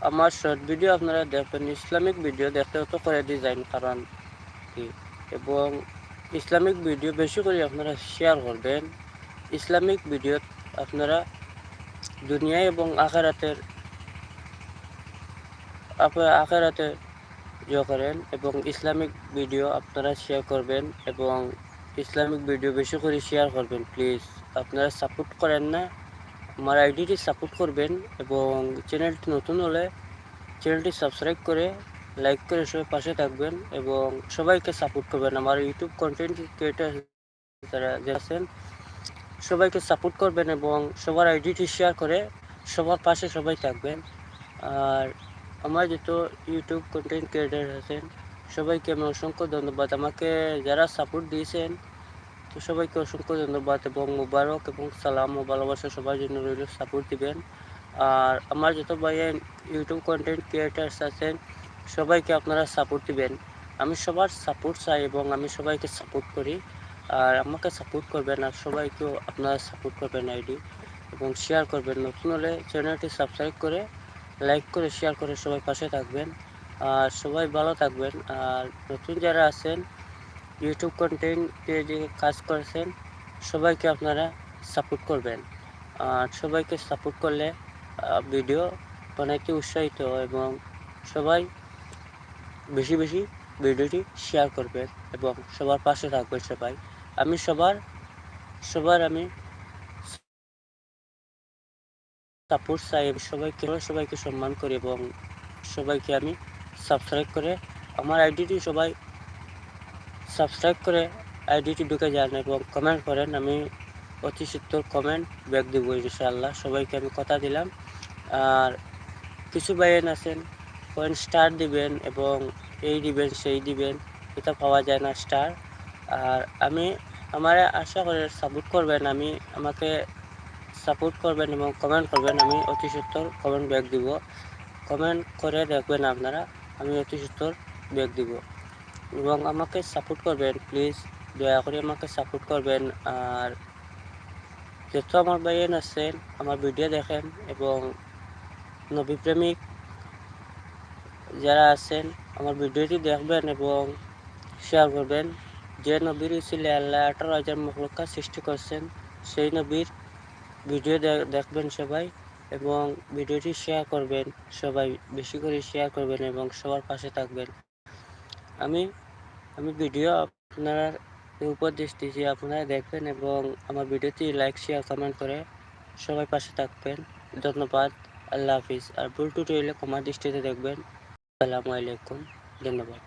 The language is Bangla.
আমার শর্ট ভিডিও আপনারা দেখবেন ইসলামিক ভিডিও দেখতে তো করে ডিজাইন কারণ কি? এবং ইসলামিক ভিডিও বেশি করে আপনারা শেয়ার করবেন। ইসলামিক ভিডিও আপনারা দুনিয়া এবং আখেরাতের আপনারা আখেরাতে ইয়ে করেন এবং ইসলামিক ভিডিও আপনারা শেয়ার করবেন এবং ইসলামিক ভিডিও বেশি করে শেয়ার করবেন প্লিজ আপনারা সাপোর্ট করেন না আমার আইডিটি সাপোর্ট করবেন এবং চ্যানেলটি নতুন হলে চ্যানেলটি সাবস্ক্রাইব করে লাইক করে সবাই পাশে থাকবেন এবং সবাইকে সাপোর্ট করবেন। আমার ইউটিউব কন্টেন্ট ক্রিয়েটার যারা আছেন, সবাইকে সাপোর্ট করবেন এবং সবার আইডিটি শেয়ার করে সবার পাশে সবাই থাকবেন। আর আমার যত ইউটিউব কন্টেন্ট ক্রিয়েটার আছেন, সবাইকে আমি অসংখ্য ধন্যবাদ। আমাকে যারা সাপোর্ট দিয়েছেন তো সবাইকে অসংখ্য ধন্যবাদ এবং মুবারক এবং সালাম ও ভালোবাসা সবার জন্য রইল সাপোর্ট দিবেন। আর আমার যত ভাইয়ের ইউটিউব কন্টেন্ট ক্রিয়েটার্স আছেন, সবাইকে আপনারা সাপোর্ট দিবেন। আমি সবার সাপোর্ট চাই এবং আমি সবাইকে সাপোর্ট করি। আর আমাকে সাপোর্ট করবেন আর সবাইকেও আপনারা সাপোর্ট করবেন আইডি। এবং শেয়ার করবেন। নতুন হলে চ্যানেলটি সাবস্ক্রাইব করে লাইক করে শেয়ার করে সবাই পাশে থাকবেন। আর সবাই ভালো থাকবেন। আর নতুন যারা আছেন ইউটিউব কন্টেন্ট পেজে কাজ করছেন, সবাইকে আপনারা সাপোর্ট করবেন। আর সবাইকে সাপোর্ট করলে ভিডিও বানাইতে উৎসাহিত এবং সবাই বেশি বেশি ভিডিওটি শেয়ার করবেন এবং সবার পাশে থাকবেন সবাই। আমি সবার সবার আমি সাপোর্ট চাই সবাইকে সবাইকে সম্মান করি এবং সবাইকে আমি সাবস্ক্রাইব করে আমার আইডিটি সবাই সাবস্ক্রাইব করে আইডিটি ঢুকে যান এবং কমেন্ট করেন, আমি অতি সত্তর কমেন্ট ব্যাক দেব ইনশাআল্লাহ। সবাইকে আমি কথা দিলাম। আর কিছু বাইন আছেন পয়েন্ট স্টার দিবেন এবং এই দিবেন, সেই দিবেন, এটা পাওয়া যায় না স্টার আর আমি, আমার আশা করে সাপোর্ট করবেন, আমি, আমাকে সাপোর্ট করবেন এবং কমেন্ট করবেন, আমি অতি সত্তর কমেন্ট ব্যাক দিব। কমেন্ট করে দেখবেন আপনারা, আমি অতি সত্তর ব্যাক দিব। এবং আমাকে সাপোর্ট করবেন প্লিজ দয়া করে আমাকে সাপোর্ট করবেন। আর যত আমার ভাইয়েন আছেন আমার ভিডিও দেখেন এবং নবীপ্রেমিক যারা আছেন, আমার ভিডিওটি দেখবেন এবং শেয়ার করবেন। যে নবীর ছিল আল্লাহ আঠারো হাজার মখলকা সৃষ্টি করছেন, সেই নবীর ভিডিও দেখবেন সবাই এবং ভিডিওটি শেয়ার করবেন, সবাই বেশি করে শেয়ার করবেন এবং সবার পাশে থাকবেন। আমি আমি ভিডিও আপনারা উপদেশ যে আপনারা দেখবেন এবং আমার ভিডিওটি লাইক শেয়ার কমেন্ট করে সবাই পাশে থাকবেন। ধন্যবাদ, আল্লাহ হাফিজ। আর ভুল টুটু এলে কমার দৃষ্টিতে দেখবেন। আসসালামু আলাইকুম, ধন্যবাদ।